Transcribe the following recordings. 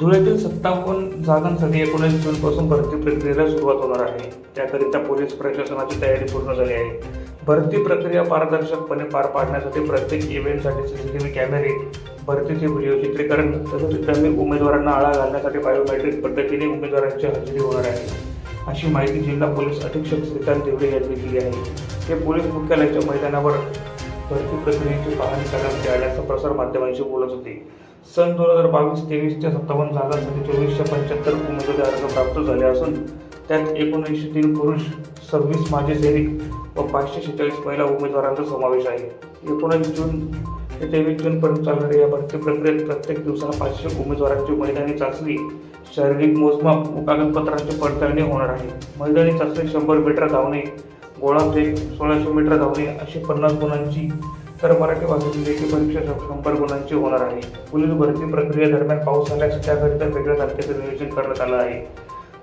धुळ्यातील सत्तावन्न जागांसाठी एकोणीस जूनपासून भरती प्रक्रियेला सुरुवात होणार आहे. त्याकरिता पोलीस प्रशासनाची तयारी पूर्ण झाली आहे. भरती प्रक्रिया पारदर्शकपणे पार पाडण्यासाठी प्रत्येक इव्हेंटसाठी व्ही कॅमेरे भरतीचे व्हिडिओ चित्रीकरण तसेच डमी उमेदवारांना आळा घालण्यासाठी बायोमेट्रिक पद्धतीने उमेदवारांची हजेरी होणार आहे. अशी माहिती जिल्हा पोलीस अधीक्षक श्रीकांत देवडे यांनी दिली आहे. ते पोलीस मुख्यालयाच्या मैदानावर भरती प्रक्रियेची पाहणी करण्यात आल्याचं प्रसार माध्यमांशी बोलत होते. सन दोन हजार बावीस तेवीसच्या सत्तावन्न जागांसाठी चोवीसशे पंच्याहत्तर उमेदवारी अर्ज प्राप्त झाले असून त्यात एकोणऐंशी तीन पुरुष सव्वीस माजी सैनिक व पाचशे शेहेचाळीस महिला उमेदवारांचा समावेश आहे. एकोणीस जून ते तेवीस जूनपर्यंत चालणाऱ्या या भरती प्रक्रियेत प्रत्येक दिवसाला पाचशे उमेदवारांची मैदानी चाचणी शारीरिक मोजमाप व कागदपत्रांची पडताळणी होणार आहे. मैदानी चाचणी शंभर मीटर धावणे गोळा फेक सोळाशे मीटर धावणे अशी पन्नास गुणांची तर मराठी भाषेतील लेखी परीक्षा शंभर गुणांची होणार आहे. पोलीस भरती प्रक्रियेदरम्यान पाऊस आल्यास त्याकरिता वेगळ्या तारखेचं नियोजन करण्यात आलं आहे.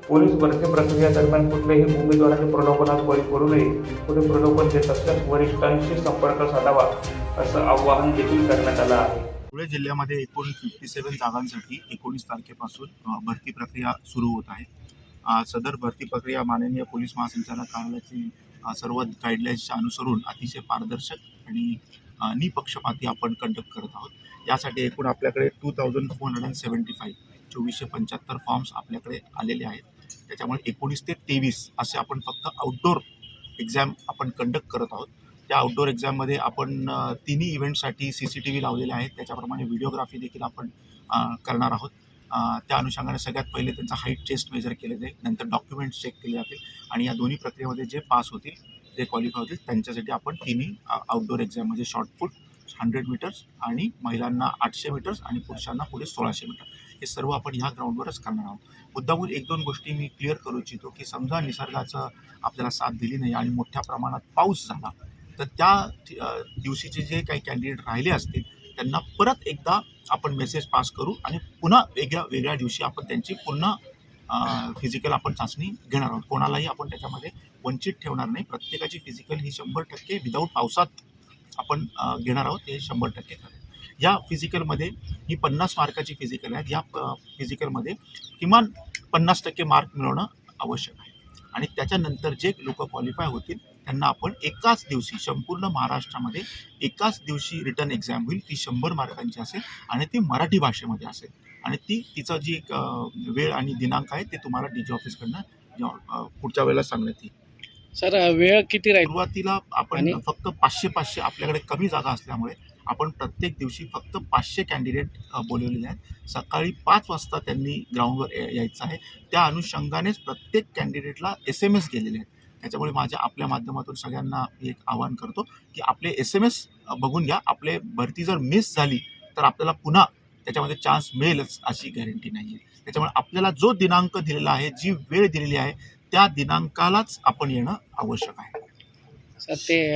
पोलीस भरती प्रक्रिया दरम्यान कुठल्याही उमेदवाराने प्रलोभनात बळी पडू नये. पुढे प्रलोभन देत असल्यास वरिष्ठांशी संपर्क साधावा असं आवाहन देखील करण्यात आलं आहे. धुळे जिल्ह्यामध्ये एकूण फिफ्टी सेवन जागांसाठी एकोणीस तारखेपासून भरती प्रक्रिया सुरू होत आहे. सदर भरती प्रक्रिया माननीय पोलीस महासंचालक कार्यालयाची सर्व गाईडलाईन्सच्या अनुसरून अतिशय पारदर्शक आणि निपक्षपाती आपण कंडक्ट करत आहोत. यासाठी एकूण आपल्याकडे two thousand four hundred and seventy five चोवीसशे पंच्याहत्तर फॉर्म्स आपल्याकडे आलेले आहेत. त्याच्यामुळे एकोणीस ते तेवीस असे आपण फक्त आउटडोर एक्झाम आपण कंडक्ट करत आहोत. त्या आउटडोर एक्झाममध्ये आपण तिन्ही इव्हेंटसाठी सी सी टी व्ही लावलेले आहेत. त्याच्याप्रमाणे व्हिडिओग्राफी देखील आपण करणार आहोत. त्या अनुषंगाने सगळ्यात पहिले त्यांचा हाईट चेस्ट मेजर केले जाईल. नंतर डॉक्युमेंट्स चेक केले जातील. आणि या दोन्ही प्रक्रियेमध्ये जे पास होतील जे क्वालिफाय होतील. त्यांच्यासाठी आपण तिन्ही आउटडोर एक्झाम म्हणजे शॉर्टपुट हंड्रेड मीटर्स आणि महिलांना आठशे मीटर्स आणि पुरुषांना पुढे सोळाशे मीटर हे सर्व आपण ह्या ग्राउंडवरच करणार आहोत. मुद्दामून एक दोन गोष्टी मी क्लिअर करू इच्छितो की समजा निसर्गाचं आपल्याला साथ दिली नाही आणि मोठ्या प्रमाणात पाऊस झाला तर त्या दिवशीचे जे काही कॅन्डिडेट राहिले असतील त्यांना परत एकदा आपण मेसेज पास करू आणि पुन्हा वेगळ्या वेगळ्या दिवशी आपण त्यांची पुन्हा फिजिकल आपण चाचणी घेणार आहोत. कोणालाही आपण त्याच्यामध्ये वंचित ठेवणार नाही. प्रत्येकाची फिजिकल ही शंभर टक्के विदाऊट पावसात आपण घेणार आहोत हे शंभर टक्के खरं या फिजिकलमध्ये ही पन्नास मार्काची फिजिकल आहे. या फिजिकलमध्ये किमान पन्नास टक्के मार्क मिळवणं आवश्यक आहे. आणि त्याच्यानंतर जे लोक क्वालिफाय होतील त्यांना आपण एकाच दिवशी संपूर्ण महाराष्ट्रामध्ये एकाच दिवशी रिटर्न एक्झाम होईल. ती शंभर मार्कांची असेल आणि ती मराठी भाषेमध्ये असेल. आणि ती तिचा जी एक, वेळ आणि दिनांक आहे ते तुम्हाला डी जी ऑफिसकडनं पुढच्या वेळेला सांगण्यात येईल. सर वेळ किती राहील? सुरुवातीला आपण फक्त पाचशे पाचशे आपल्याकडे कमी जागा असल्यामुळे आपण प्रत्येक दिवशी फक्त पाचशे कॅन्डिडेट बोलवलेले आहेत. सकाळी पाच वाजता त्यांनी ग्राउंडवर यायचं आहे. त्या अनुषंगानेच प्रत्येक कॅन्डिडेटला एस एम एस गेलेले आहेत. त्याच्यामुळे माझ्या आपल्या माध्यमातून सगळ्यांना एक आवाहन करतो की आपले एस एम एस बघून घ्या. आपले भरती जर मिस झाली तर आपल्याला पुन्हा त्याच्यामध्ये चान्स मिळेलच अशी गॅरंटी नाही आहे त्याच्यामुळे आपल्याला जो दिनांक दिलेला आहे जी वेळ दिलेली आहे त्या दिनांकालाच आपण येणं आवश्यक आहे.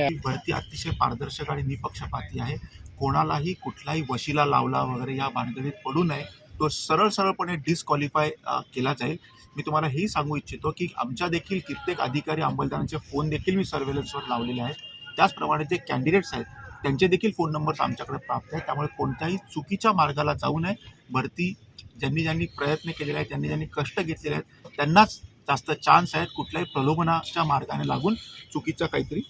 ही भरती अतिशय पारदर्शक आणि निपक्षपाती आहे. कोणालाही कुठलाही वशिला लावला वगैरे या भानगडीत पडू नये. तो सरळ सरळपणे डिस्क्वालिफाय केला जाईल. मी तुम्हाला हेही सांगू इच्छितो की आमच्या देखील कित्येक अधिकारी अंमलदारांचे फोन देखील मी सर्वेलन्सवर लावलेले आहेत. त्याचप्रमाणे जे कॅन्डिडेट्स आहेत त्यांचे देखील फोन नंबर्स आमच्याकडे प्राप्त आहेत. त्यामुळे कोणत्याही चुकीच्या मार्गाला जाऊ नये. भरती ज्यांनी ज्यांनी प्रयत्न केलेले आहेत ज्यांनी ज्यांनी कष्ट घेतलेले आहेत त्यांनाच जास्त चान्स आहेत कुठल्याही प्रलोभनाच्या मार्गाने लागून चुकीच्या काहीतरी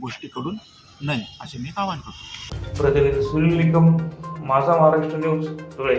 गोष्टी करून नये असे मी आवाहन करतो. प्रतिनिधी सुनील निकम माझा महाराष्ट्र न्यूज धुळे.